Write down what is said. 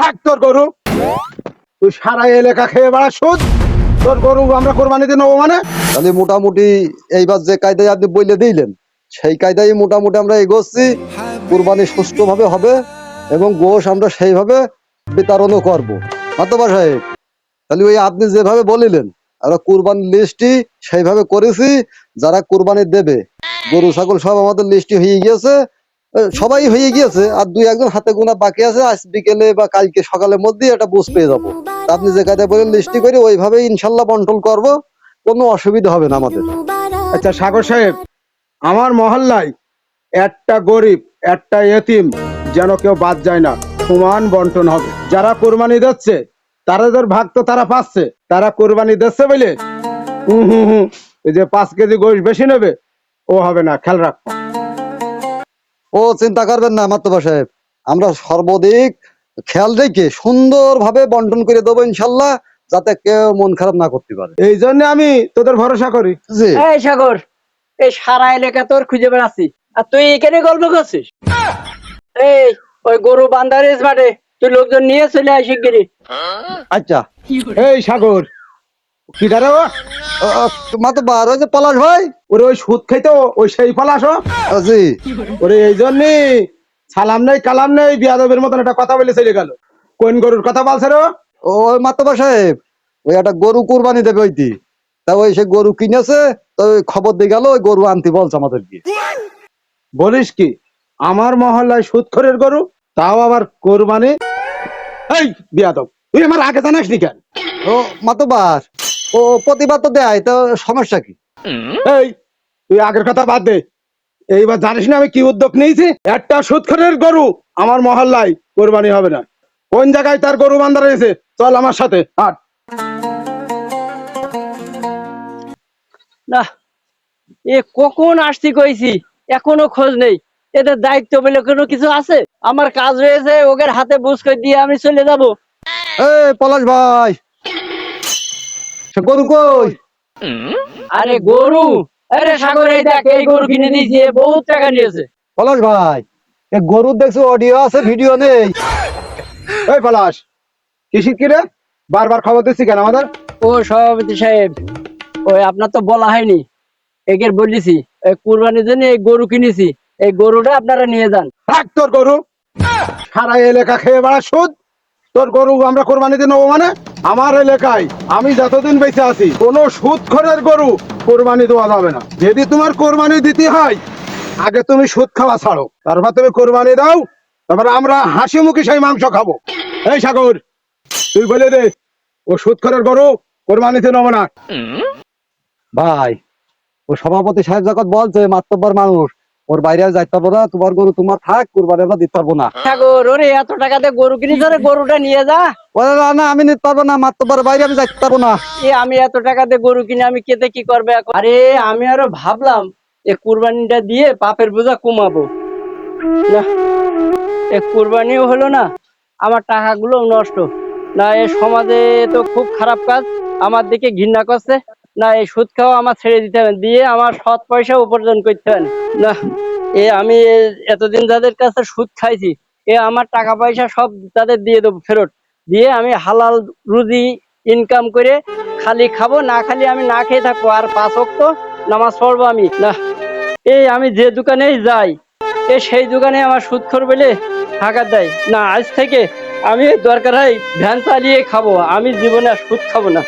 থাক গরু। তুই সারা এলাকা খেয়ে বেড়া সুদ তোর গরু আমরা নেব মানে? তাহলে মোটামুটি এইবার যে কায়দায় আপনি বলে দিলেন, সেই কায়দায় মোটামুটি আমরা এগোচ্ছি, কুরবানি হবে এবং গোশ আমরা সেইভাবে বিতরণও করব। মাতবা সাহেব, তাহলে ওই আপনি যেভাবে বলিলেন, আমরা কুরবানির লিস্টটি সেইভাবে করেছি, যারা কুরবানি দেবে। গরু, ছাগল সব আমাদের লিস্টটি হয়ে গিয়েছে সবাই হয়ে গিয়েছে, আর দুই একজন হাতে গোনা বাকি আছে, আজ বিকেলে বা কালকে সকালের মধ্যে এটা বুঝ পেয়ে যাব। আপনি যে কায়দায় বলেন লিস্টটি করে ওইভাবে ইনশাল্লাহ বন্টন করব, কোনো অসুবিধা হবে না আমাদের। আচ্ছা সাগর সাহেব, আমার মহল্লায় একটা গরিব, একটা এতিম যেন কেউ বাদ যায় না, সমান বন্টন হবে। যারা কোরবানি দিচ্ছে তাদের ভাগ তো তারা পাচ্ছে, তারা কোরবানি দিচ্ছে বলে হুম হুম হুম, এই যে পাঁচ কেজি গোশ বেশি নেবে, ও হবে না, খেয়াল রাখ। ও চিন্তা করবেন না মাত্তবা সাহেব আমরা সর্বাধিক খেয়াল রেখে সুন্দরভাবে বন্টন করে দেবো ইনশাল্লাহ যাতে কেউ মন খারাপ না করতে পারে। এই জন্য আমি তোদের ভরসা করি। এই সাগর এই সারা এলাকা তোর খুঁজে বেড়াচ্ছি। আর তুই এখানে গল্প করছিস? এই ওই গরু বান্ধারিস মাঠে তুই লোকজন নিয়ে চলে আসি গিরি আচ্ছা। এই সাগর কি দাঁড়া মাতবার ওই যে পলাশ ভাই? ওরে ওই সুদ খাইতো ওই সেই জি ওরে এই জন্যই সালাম নেই কালাম নেই বিয়াদবের মতন একটা কথা বলে চলে গেল। কোন গরুর কথা বলছে রে ও? ওই মাতবা সাহেব ওই একটা গরু কুরবানি দেবে ওইটি। তা ওই সে গরু কিনেছে তো ওই খবর দিয়ে গেল ওই গরু আনতে বলছে আমাদেরকে। বলিস কি? আমার মহল্লায় সুদখরের গরু তাও আবার কোরবানি? এই বিয়াদব তুই আমার আগে জানাস নি কেন? ও মাতবার ও প্রতিবাদ তো দেয় তো সমস্যা কি? এই তুই আগের কথা বাদ দে। এইবার জানিস না আমি কি উদ্যোগ নিয়েছি? একটা সুদখরের গরু আমার মহল্লায় কোরবানি হবে না। কোন জায়গায় তার গরু বান্ধা রয়েছে? চল আমার সাথে হাট। না এ কখন আসছি কইছি? এখনও খোঁজ নেই। এদের দায়িত্ব বলে কোনো কিছু আছে? আমার কাজ রয়েছে ওদের হাতে বুঝ করে দিয়ে আমি চলে যাব। এই পলাশ ভাই গরু কই? আরে গরু! আরে সাগর এই দেখ এই গরু কিনে দিয়েছি? বহুত টাকা নিয়েছে। পলাশ ভাই এ গরুর দেখছ অডিও আছে ভিডিও নেই। এই পলাশ কিসির কিরে? বারবার খবর দিচ্ছি কেন আমাদের? ও সভাপতি সাহেব ওই আপনার তো বলা হয়নি। একের বলেছি এই কুরবানির জন্য এই গরু কিনেছি। এই গরুটা আপনারা নিয়ে যান। থাক তোর গরু। সারা এলাকা খেয়ে বেড়া সুদ। তোর গরু আমরা কোরবানিতে নেব মানে? আমার এলাকায় আমি যতদিন বেঁচে আছি কোন সুদ খরের গরু কোরবানি দেওয়া যাবে না। যদি তোমার কোরবানি দিতে হয় আগে তুমি সুদ খাওয়া ছাড়ো। তারপর তুমি কোরবানি দাও তারপর আমরা হাসি মুখে সেই মাংস খাব। এই সাগর তুই বলে দে ও সুদ খরের গরু কোরবানিতে নেব না। ভাই ও সভাপতি সাহেব যখন বলছে মাত্রবার মানুষ ওর বাইরে আর যাইতে পারব না তোমার গরু তোমার থাক কুরবানি আমরা দিতে পারব না। ওরে এত টাকাতে গরু কিনেছে রে গরুটা নিয়ে যা। বলে না না আমি নিতে পারব না মাত্রবার বাইরে আমি যাইতে পারব না। এ আমি এত টাকাতে গরু কিনে আমি কেটে কি করবে এখন? আরে আমি আরও ভাবলাম এ কুরবানিটা দিয়ে পাপের বোঝা কমাবো। না এ কুরবানিও হলো না আমার টাকাগুলো নষ্ট। না এ সমাজে তো খুব খারাপ কাজ আমার দিকে ঘৃণা করছে। না, এই সুদ খাওয়া আমার ছেড়ে দিতে হবে। দিয়ে আমার সৎ পয়সা উপার্জন করতে হবে। না, এ আমি এতদিন যাদের কাছে সুদ খাইছি, এ আমার টাকা পয়সা সব তাদের দিয়ে দেবো ফেরত। দিয়ে আমি হালাল রুজি ইনকাম করে খালি খাব, না খালি আমি না খেয়ে থাকব। আর পাঁচ অক্ত নামাজ পড়ব আমি। না এই আমি যে দোকানেই যাই, এ সেই দোকানে আমার সুদ খোর বলে টাকা দেয়। না, আজ থেকে আমি দরকার হয় ভ্যান চালিয়ে খাব। আমি জীবনে আর সুদ খাব না।